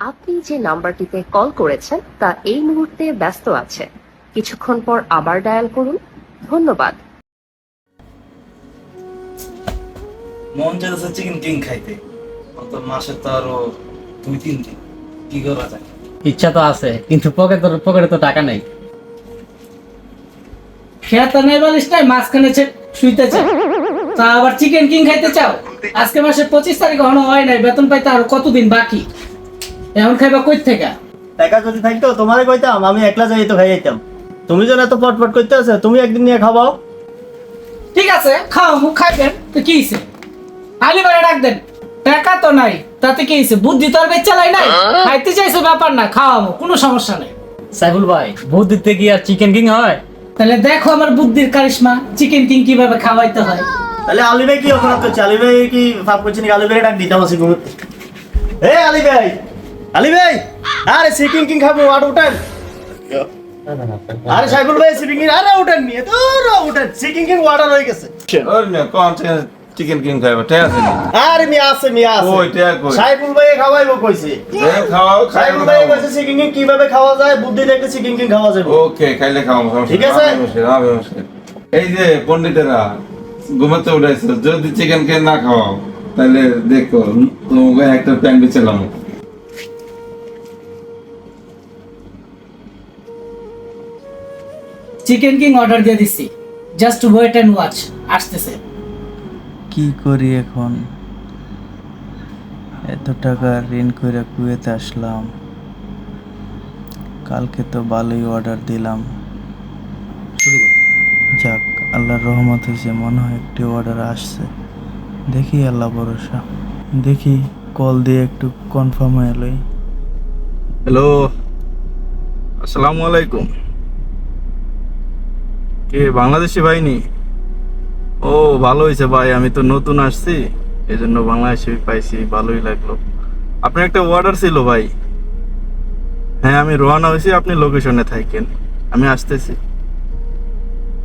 আপনি যে নাম্বারটিতে কল করেছেন তা এই মুহূর্তে ব্যস্ত আছে। কিছুক্ষণ পর আবার ডায়াল করুন। ধন্যবাদ। মন চাইতেছে চিকেন কিং খাইতে। অত মাসে তো আরও দুই তিন দিন। কি করা যায়? ইচ্ছা তো আছে কিন্তু পকেট পকেটে তো টাকা নেই। খেয়াতা নেই বলিস নাই মাঝখানে ছে- শুইতেছে। তা আবার চিকেন কিং খাইতে চাও? আজকে মাসের পঁচিশ তারিখ এখনও হয় নাই বেতন পাইতে আরও কতদিন বাকি? এখন খাইবা কই থেকে? টাকা যদি থাকতো তোমারে কইতাম আমি একলা যাই তো খাই যেতাম তুমি যেন এত পটপট করতে আছে তুমি একদিন নিয়ে খাওয়াও। ঠিক আছে খাও মুখ খাইবেন তো কি হইছে? আলি বারে ডাক দেন টাকা তো নাই তাতে কি হইছে? বুদ্ধি তো আর বেচালাই নাই? খাইতে চাইছো ব্যাপার না খাওয়াবো কোনো সমস্যা নাই। সাইফুল ভাই দিতে কি আর চিকেন কিং হয়? তাহলে দেখো আমার বুদ্ধির কারিশমা চিকেন কিং কীভাবে খাওয়াইতে হয়। তাহলে আলী ভাই কি অপরাধ করছে? আলী ভাই কি ভাব করছে নাকি আলী ভাই ডাক দিতাম আছে এ আলী ভাই আলী ভাই আরে চিকেন কিং খাব আর উঠেন। আরে সাইফুল ভাই চিকেন কিং আরে উঠেন নিয়ে উঠেন। চিকেন কিং অর্ডার হয়ে গেছে। চিকেন কিং খাইবা ঠিক আছে আরে মিয়া আছে মিয়া আছে। কই, টিয়া কই? সাইফুল ভাই খাওয়াইবো কইছে। এ খাওয়াও সাইফুল ভাই কইছে চিকেন কিং কীভাবে খাওয়া যায়? বুদ্ধি দেখে চিকেন কিং খাওয়া যাবে। ওকে খাইলে খাও সমস্যা ঠিক আছে? এই যে পণ্ডিতেরা ঘুমাতে উঠাইছে যদি চিকেন কে না খাওয়াও তাহলে দেখো তোমাকে একটা প্যান বেচলাম চিকেন কিং অর্ডার দিয়ে দিছি। জাস্ট ওয়েট এন্ড ওয়াচ আসতেছে। কি করি এখন? এত টাকা ঋণ করে কুয়েতে আসলাম। কালকে তো ভালোই অর্ডার দিলাম। যাক আল্লাহর রহমত হয়েছে মনে হয় একটি অর্ডার আসছে। দেখি আল্লাহ ভরসা। দেখি কল দিয়ে একটু কনফার্ম হয়ে লই। হ্যালো আসসালামু আলাইকুম। কে বাংলাদেশি ভাইনি ও, ভালো হয়েছে ভাই, আমি তো নতুন আসছি। এই জন্য বাংলাদেশি পাইছি, ভালোই লাগল। আপনার একটা অর্ডার ছিল ভাই। হ্যাঁ আমি রওনা হয়েছি, আপনি লোকেশনে থাকেন। আমি আসতেছি।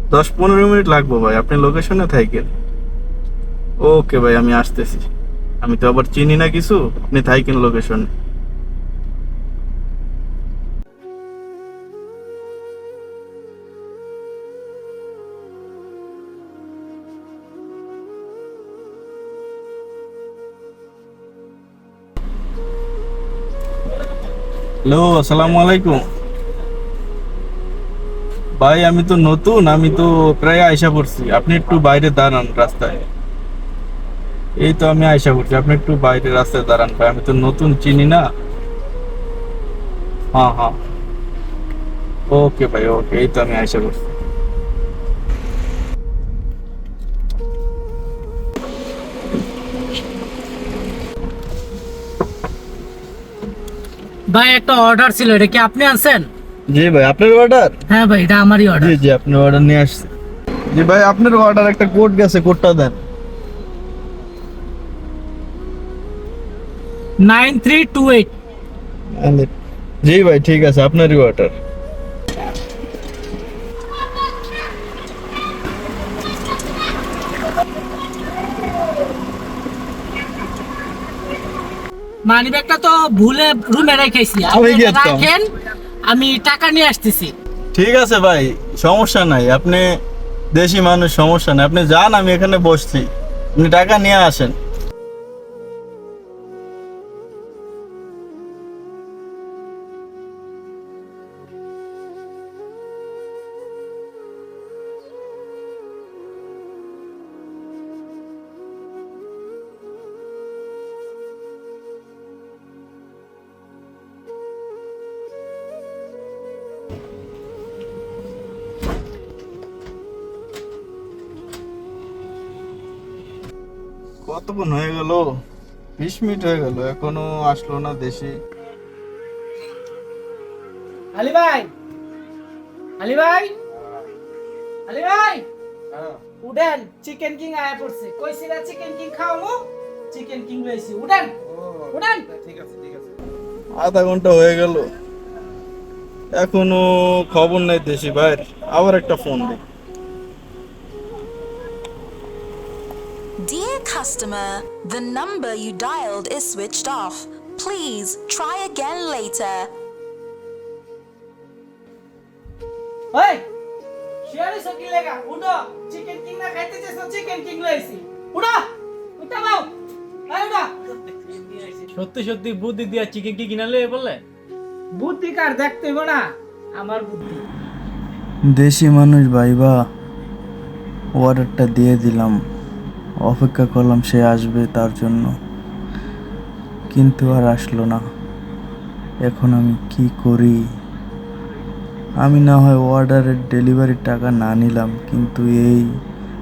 দশ পনেরো মিনিট লাগবো ভাই, আপনি লোকেশনে থাকেন। ওকে ভাই, আমি আসতেছি। আমি তো আবার চিনি না কিছু, আপনি থাকেন লোকেশনে হ্যালো, আসসালামু আলাইকুম। ভাই, আমি তো নতুন, আমি তো প্রায় আয়সা পড়ছি। আপনি একটু বাইরে দাঁড়ান রাস্তায়। এই তো আমি আয়সা পড়ছি, আপনি একটু বাইরে রাস্তায় দাঁড়ান ভাই, আমি তো নতুন, চিনি না। হ্যাঁ হ্যাঁ। ওকে ভাই, ওকে, এই তো আমি আয়সা পড়ছি। ভাই একটা অর্ডার ছিল এটা কি আপনি আনছেন? জি ভাই আপনার অর্ডার হ্যাঁ ভাই এটা আমারই অর্ডার জি জি আপনার অর্ডার নিয়ে আসছি জি ভাই আপনার অর্ডার একটা কোড গেছে কোডটা দেন। Nine three two eight. জি ভাই ঠিক আছে আপনারই অর্ডার মানি ব্যাগটা তো ভুলে রুমে রেখেছি। রাখেন আমি টাকা নিয়ে আসতেছি। ঠিক আছে ভাই সমস্যা নাই। আপনি দেশি মানুষ সমস্যা নাই। আপনি যান আমি এখানে বসছি। আপনি টাকা নিয়ে আসেন। কতক্ষণ হয়ে গেল? বিশ মিনিট হয়ে গেল এখনও আসলো না দেশি। আলি ভাই! আলি ভাই! আলি ভাই! উডেন চিকেন কিং আয়া পড়ছে। কইছি না চিকেন কিং খাওয়ামু? চিকেন কিং লইছি উডেন উডেন আধা ঘণ্টা হয়ে গেল। এখনও খবর নাই দেশি ভাই আবার একটা ফোন দিই। Dear customer, the number you dialed is switched off. Please try again later. ওই শিয়ারি সকি লেগা উঠো। চিকেন কিং না খাইতে চাইছো চিকেন কিং লইছি উঠো উঠা বাও এই উঠা। সত্যি সত্যি বুদ্ধি দিয়া চিকেন কি কিনালে বললে? বুদ্ধি কার দেখতে হইব না। আমার বুদ্ধি। দেশি মানুষ ভাইবা অর্ডারটা দিয়ে দিলাম। অপেক্ষা করলাম সে আসবে তার জন্য। কিন্তু আর আসলো না। এখন আমি কি করি? আমি না হয় অর্ডারের ডেলিভারির টাকা না নিলাম, কিন্তু এই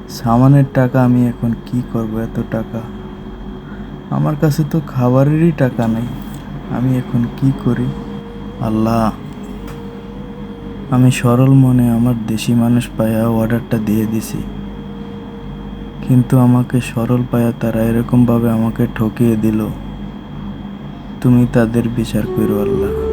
সামানের টাকা আমি এখন কি করব এত টাকা? আমার কাছে তো খাবারেরই টাকা নেই। আমি এখন কি করি? আল্লাহ, আমি সরল মনে আমার দেশি মানুষ পায়া অর্ডারটা দিয়ে দিছি। কিন্তু আমাকে সরল পায়া তারা এরকমভাবে আমাকে ঠকিয়ে দিল। তুমি তাদের বিচার করো আল্লাহ।